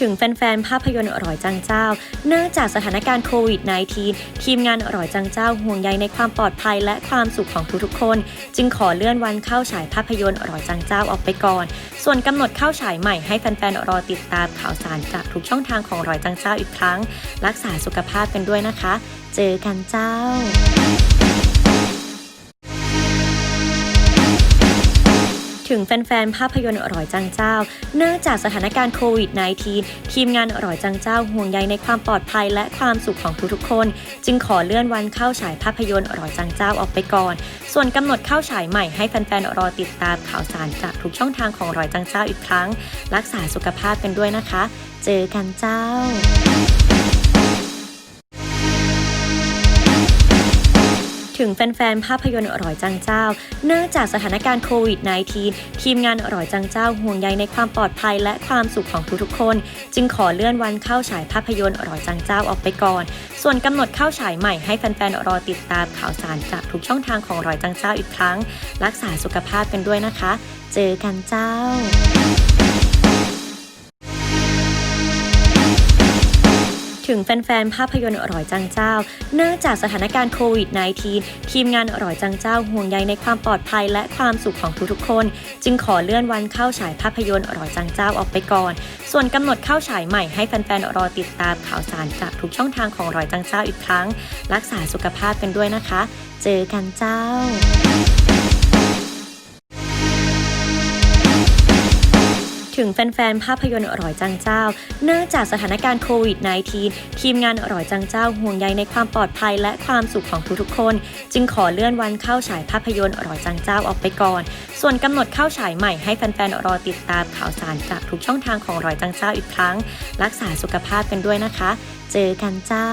ถึงแฟนๆ ภาพยนตร์อร่อยจังเจ้า เนื่องจากสถานการณ์โควิด -19 ทีมงานอร่อยจังเจ้าห่วงใยในความปลอดภัยและความสุขของทุกๆคน จึงขอเลื่อนวันเข้าฉายภาพยนตร์อร่อยจังเจ้าออกไปก่อน ส่วนกำหนดเข้าฉายใหม่ให้แฟนๆ รอติดตามข่าวสารจากทุกช่องทางของอร่อยจังเจ้าอีกครั้ง รักษาสุขภาพกันด้วยนะคะ เจอกันเจ้า ถึงแฟนๆ ภาพยนตร์อร่อยจังเจ้า เนื่องจากสถานการณ์โควิด -19 ทีมงานอร่อยจังเจ้าห่วงใยในความปลอดภัยและความสุขของทุกๆคน จึงขอเลื่อนวันเข้าฉายภาพยนตร์อร่อยจังเจ้าออกไปก่อน ส่วนกำหนดเข้าฉายใหม่ให้แฟนๆ รอติดตามข่าวสารจากทุกช่องทางของอร่อยจังเจ้าอีกครั้ง รักษาสุขภาพกันด้วยนะคะ เจอกันเจ้า ถึงแฟนๆ ภาพยนตร์อร่อยจังเจ้า เนื่องจากสถานการณ์โควิด -19 ทีมงานอร่อยจังเจ้าห่วงใยในความปลอดภัยและความสุขของทุกๆคน จึงขอเลื่อนวันเข้าฉายภาพยนตร์อร่อยจังเจ้าออกไปก่อน ส่วนกำหนดเข้าฉายใหม่ให้แฟนๆ รอติดตามข่าวสารจากทุกช่องทางของอร่อยจังเจ้าอีกครั้ง รักษาสุขภาพกันด้วยนะคะ เจอกันเจ้า ถึงแฟนๆ ภาพยนตร์อร่อยจังเจ้า เนื่องจากสถานการณ์โควิด -19 ทีมงานอร่อยจังเจ้าห่วงใยในความปลอดภัยและความสุขของทุกๆคน จึงขอเลื่อนวันเข้าฉายภาพยนตร์อร่อยจังเจ้าออกไปก่อน ส่วนกำหนดเข้าฉายใหม่ให้แฟนๆ รอติดตามข่าวสารจากทุกช่องทางของอร่อยจังเจ้าอีกครั้ง รักษาสุขภาพกันด้วยนะคะ เจอกันเจ้า ถึงแฟนๆ ภาพยนตร์อร่อยจังเจ้า เนื่องจากสถานการณ์โควิด -19 ทีมงานอร่อยจังเจ้าห่วงใยในความปลอดภัยและความสุขของทุกๆคน จึงขอเลื่อนวันเข้าฉายภาพยนตร์อร่อยจังเจ้าออกไปก่อน ส่วนกำหนดเข้าฉายใหม่ให้แฟนๆ รอติดตามข่าวสารจากทุกช่องทางของอร่อยจังเจ้าอีกครั้ง รักษาสุขภาพกันด้วยนะคะ เจอกันเจ้า